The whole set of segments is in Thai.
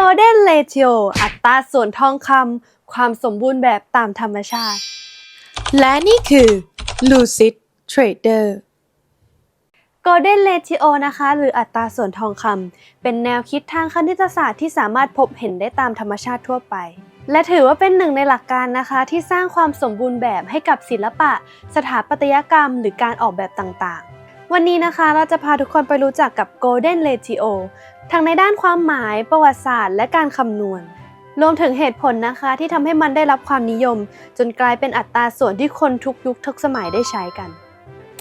Golden Ratio อัตราส่วนทองคำความสมบูรณ์แบบตามธรรมชาติ และนี่คือ Lucid Trader Golden Ratio นะคะ หรืออัตราส่วนทองคำเป็นแนวคิดทางคณิตศาสตร์ที่สามารถพบเห็นได้ตามธรรมชาติทั่วไป และถือว่าเป็นหนึ่งในหลักการนะคะ ที่สร้างความสมบูรณ์แบบให้กับศิลปะ สถาปัตยกรรม หรือการออกแบบต่างๆ วันนี้นะคะเราจะพาทุกคนไปรู้จักกับ Golden Ratio ทั้งในด้านความหมายประวัติศาสตร์ และการคำนวณ รวมถึงเหตุผลนะคะที่ทำให้มันได้รับความนิยม จนกลายเป็นอัตราส่วนที่คนทุกยุคทุกสมัยได้ใช้กัน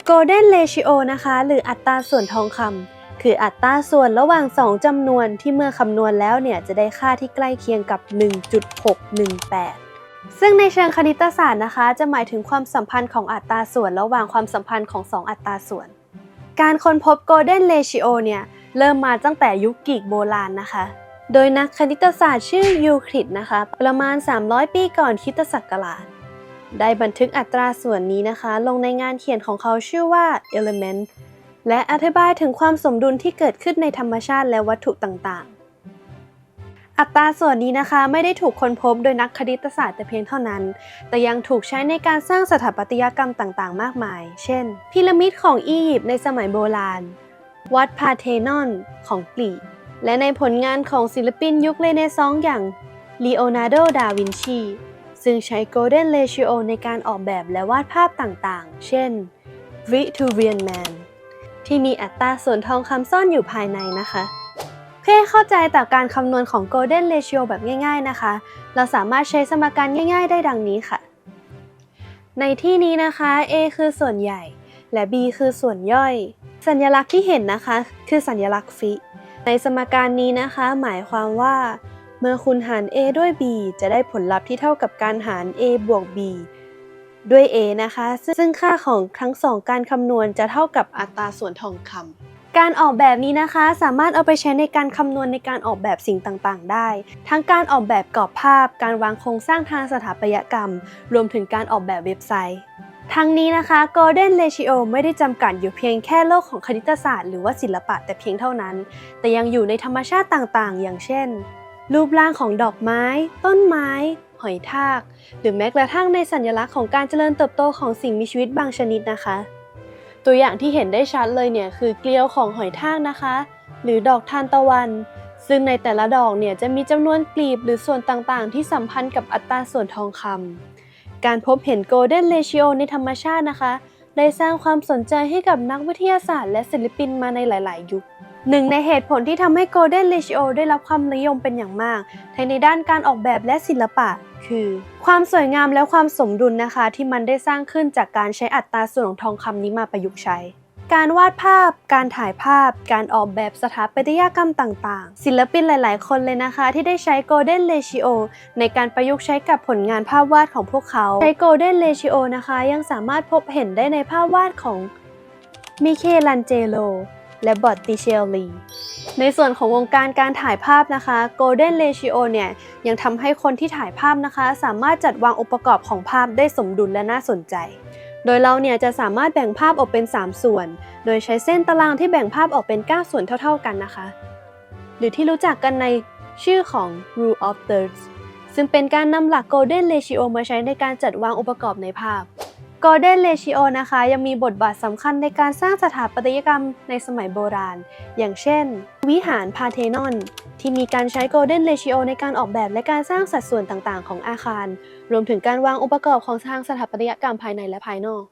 Golden Ratio นะคะ หรืออัตราส่วนทองคำคืออัตราส่วนระหว่าง 2จำนวนที่เมื่อคำนวณแล้วเนี่ยจะได้ค่าที่ใกล้เคียงกับ 1.618ซึ่งในเชิงคณิตศาสตร์นะคะ จะหมายถึงความสัมพันธ์ของอัตราส่วน ระหว่างความสัมพันธ์ของ 2 อัตราส่วน การค้นพบโกลเด้นเรชิโอเนี่ย เริ่มมาตั้งแต่ยุคกรีกโบราณนะคะ โดยนักคณิตศาสตร์ชื่อยูคลิดนะคะ ประมาณ 300 ปีก่อนคริสตศักราชได้บันทึกอัตราส่วนนี้นะคะ ลงในงานเขียนของเขาชื่อว่า Element และอธิบายถึงความสมดุลที่เกิดขึ้นในธรรมชาติและวัตถุต่างๆ อัตราส่วนนี้นะคะไม่ได้ถูกค้นพบโดยนักคณิตศาสตร์แต่เพียงเท่านั้น แต่ยังถูกใช้ในการสร้างสถาปัตยกรรมต่างๆ มากมาย เช่น พีระมิดของอียิปต์ในสมัยโบราณ วัดพาเทนอนของกรีก และในผลงานของศิลปินยุคเรเนซองส์อย่างลีโอนาร์โด ดาวินชี ซึ่งใช้ Golden Ratio ในการออกแบบและวาดภาพต่างๆ เช่น Vitruvian Man ที่มีอัตราส่วนทองคำซ่อนอยู่ภายในนะคะ พื่อให้เข้าใจต่อการคำนวณของ Golden Ratio แบบง่ายๆนะคะ เราสามารถใช้สมการง่ายๆ ได้ดังนี้ค่ะ ในที่นี้นะคะ A คือส่วนใหญ่ และ B คือส่วนย่อย สัญลักษณ์ที่เห็นนะคะ คือสัญลักษณ์ฟิ ในสมการนี้นะคะ หมายความว่า เมื่อคุณหาร a ด้วย b จะได้ผลลัพธ์ที่เท่ากับการหาร a บวก b ด้วย a นะคะ ซึ่งค่าของทั้งสองการคำนวณจะเท่ากับอัตราส่วนทองคำ การออกแบบนี้นะคะสามารถเอาไปใช้ในการคำนวณในการออกแบบสิ่งต่างๆ ได้ ทั้งการออกแบบกรอบภาพ การวางโครงสร้างทางสถาปัตยกรรม รวมถึงการออกแบบเว็บไซต์ทั้งนี้นะคะ Golden Ratio ไม่ได้จำกัดอยู่เพียงแค่โลกของคณิตศาสตร์หรือว่าศิลปะแต่เพียงเท่านั้น แต่ยังอยู่ในธรรมชาติต่างๆ อย่างเช่น รูปร่างของดอกไม้ ต้นไม้ หอยทาก หรือแม้กระทั่งในสัญลักษณ์ของการเจริญเติบโตของสิ่งมีชีวิตบางชนิดนะคะ ตัวอย่างที่เห็นได้ชัดเลยเนี่ยคือเกลียวของหอยทากนะคะ หรือดอกทานตะวัน ซึ่งในแต่ละดอกเนี่ยจะมีจำนวนกลีบหรือส่วนต่างๆ ที่สัมพันธ์กับอัตราส่วนทองคำการพบเห็น Golden Ratio ในธรรมชาตินะคะได้สร้างความสนใจให้กับนักวิทยาศาสตร์และศิลปินมาในหลาย ๆ ยุค หนึ่งในเหตุผลที่ทำให้ Golden Ratio ได้รับความนิยมเป็นอย่างมาก ทั้งในด้านการออกแบบและศิลปะ คือ ความสวยงามและความสมดุลนะคะ ที่มันได้สร้างขึ้นจากการใช้อัตราส่วนของทองคำนี้มาประยุกต์ใช้ การวาดภาพ การถ่ายภาพ การออกแบบสถาปัตยกรรมต่างๆ ศิลปินหลาย ๆ คนเลยนะคะ ที่ได้ใช้ Golden Ratio ในการประยุกต์ใช้กับผลงานภาพวาดของพวกเขา ใช้ Golden Ratio นะคะ ยังสามารถพบเห็นได้ในภาพวาดของมิเคลันเจโล และบอตติเชลลี ในส่วนของวงการการถ่ายภาพนะคะ Golden Ratio เนี่ยยังทำให้คนที่ถ่ายภาพนะคะ สามารถจัดวางองค์ประกอบของภาพได้สมดุลและน่าสนใจ โดยเราเนี่ยจะสามารถแบ่งภาพออกเป็น 3 ส่วน โดยใช้เส้นตารางที่แบ่งภาพออกเป็น 9 ส่วนเท่า ๆกันนะคะ หรือที่รู้จักกันในชื่อของ Rule of Thirds ซึ่งเป็นการนำหลัก Golden Ratio มาใช้ในการจัดวางองค์ประกอบในภาพ Golden Ratio นะคะยังมีบทบาทสำคัญในการสร้างสถาปัตยกรรมในสมัยโบราณ อย่างเช่น วิหารพาเทนอน ที่มีการใช้ Golden Ratio ในการออกแบบและการสร้างสัดส่วนต่างๆ ของอาคาร รวมถึงการวางองค์ประกอบของทางสถาปัตยกรรมภายในและภายนอก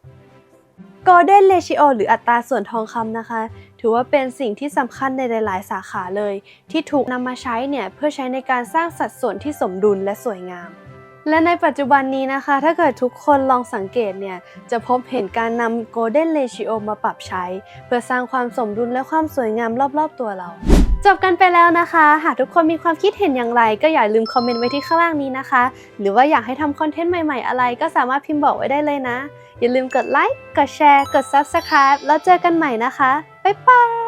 Golden Ratio หรืออัตราส่วนทองคำนะคะ ถือว่าเป็นสิ่งที่สำคัญในหลาย ๆ สาขาเลย ที่ถูกนำมาใช้เนี่ยเพื่อใช้ในการสร้างสัดส่วนที่สมดุลและสวยงาม และในปัจจุบันนี้นะคะ ถ้าเกิดทุกคนลองสังเกตเนี่ย จะพบเห็นการนำ Golden Ratio มาปรับใช้ เพื่อสร้างความสมดุลและความสวยงามรอบๆตัวเรา จบกันไปแล้วนะคะ หากทุกคนมีความคิดเห็นอย่างไร ก็อย่าลืมคอมเมนต์ไว้ที่ข้างล่างนี้นะคะ หรือว่าอยากให้ทำคอนเทนต์ใหม่ๆอะไร ก็สามารถพิมพ์บอกไว้ได้เลยนะ อย่าลืมกดไลค์ กดแชร์ กด Subscribe แล้วเจอกันใหม่นะคะ บ๊ายบาย